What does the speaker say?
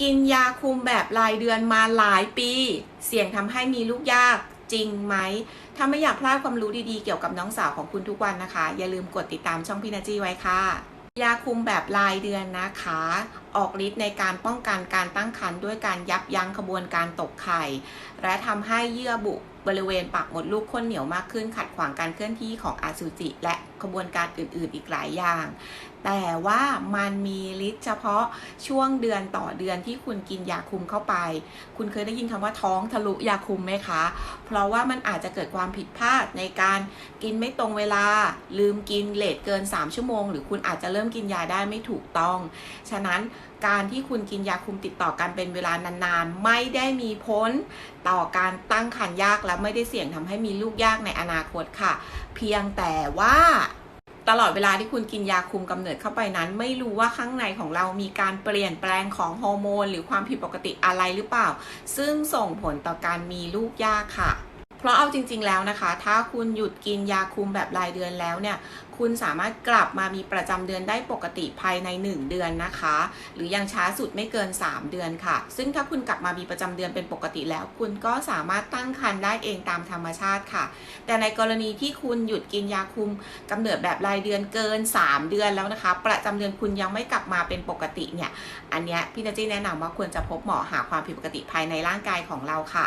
กินยาคุมแบบรายเดือนมาหลายปี เสี่ยงทำให้มีลูกยากจริงไหม ถ้าไม่อยากพลาดความรู้ดีๆ เกี่ยวกับน้องสาวของคุณทุกวันนะคะ อย่าลืมกดติดตามช่องพี่นาจีไว้ค่ะ ยาคุมแบบรายเดือนนะคะ ออกฤทธิ์ในการป้องกันการตั้งครรภ์ด้วยการยับยั้งขบวนการตกไข่ และทำให้เยื่อบุบริเวณปากมดลูกข้นเหนียวมากขึ้น ขัดขวางการเคลื่อนที่ของอสุจิ และขบวนการอื่น ๆ อีกหลายอย่าง แต่ว่ามันมีฤทธิ์เฉพาะช่วงเดือนต่อเดือนที่คุณกินยาคุมเข้าไป คุณเคยได้ยินคำว่าท้องทะลุยาคุมไหมคะ เพราะว่ามันอาจจะเกิดความผิดพลาดในการกินไม่ตรงเวลา ลืมกินเลทเกิน 3 ชั่วโมง หรือคุณอาจจะเริ่มกินยาได้ไม่ถูกต้อง ฉะนั้นการที่คุณกินยาคุมติดต่อกันเป็นเวลานานๆ ไม่ได้มีผลต่อการตั้งครรภ์ยากและไม่ได้เสี่ยงทำให้มีลูกยากในอนาคตค่ะ เพียงแต่ว่าตลอดเวลาที่คุณกินยาคุมกำเนิดเข้าไปนั้น ไม่รู้ว่าข้างในของเรามีการเปลี่ยนแปลงของฮอร์โมนหรือความผิดปกติอะไรหรือเปล่า ซึ่งส่งผลต่อการมีลูกยากค่ะ ราะเอาจริง ๆ แล้วนะคะ ถ้าคุณหยุดกินยาคุมแบบรายเดือนแล้วเนี่ย คุณสามารถกลับมามีประจำเดือนได้ปกติภายใน 1 เดือนนะคะ หรือยังช้าสุดไม่เกิน 3 เดือนค่ะ ซึ่งถ้าคุณกลับมามีประจำเดือนเป็นปกติแล้ว คุณก็สามารถตั้งครรภ์ได้เองตามธรรมชาติค่ะ แต่ในกรณีที่คุณหยุดกินยาคุมกำเนิดแบบรายเดือนเกิน 3 เดือนแล้วนะคะ ประจำเดือนคุณยังไม่กลับมาเป็นปกติเนี่ย อันเนี้ยพี่นาจี้แนะนำว่าควรจะพบหมอหาความผิดปกติภายในร่างกายของเราค่ะ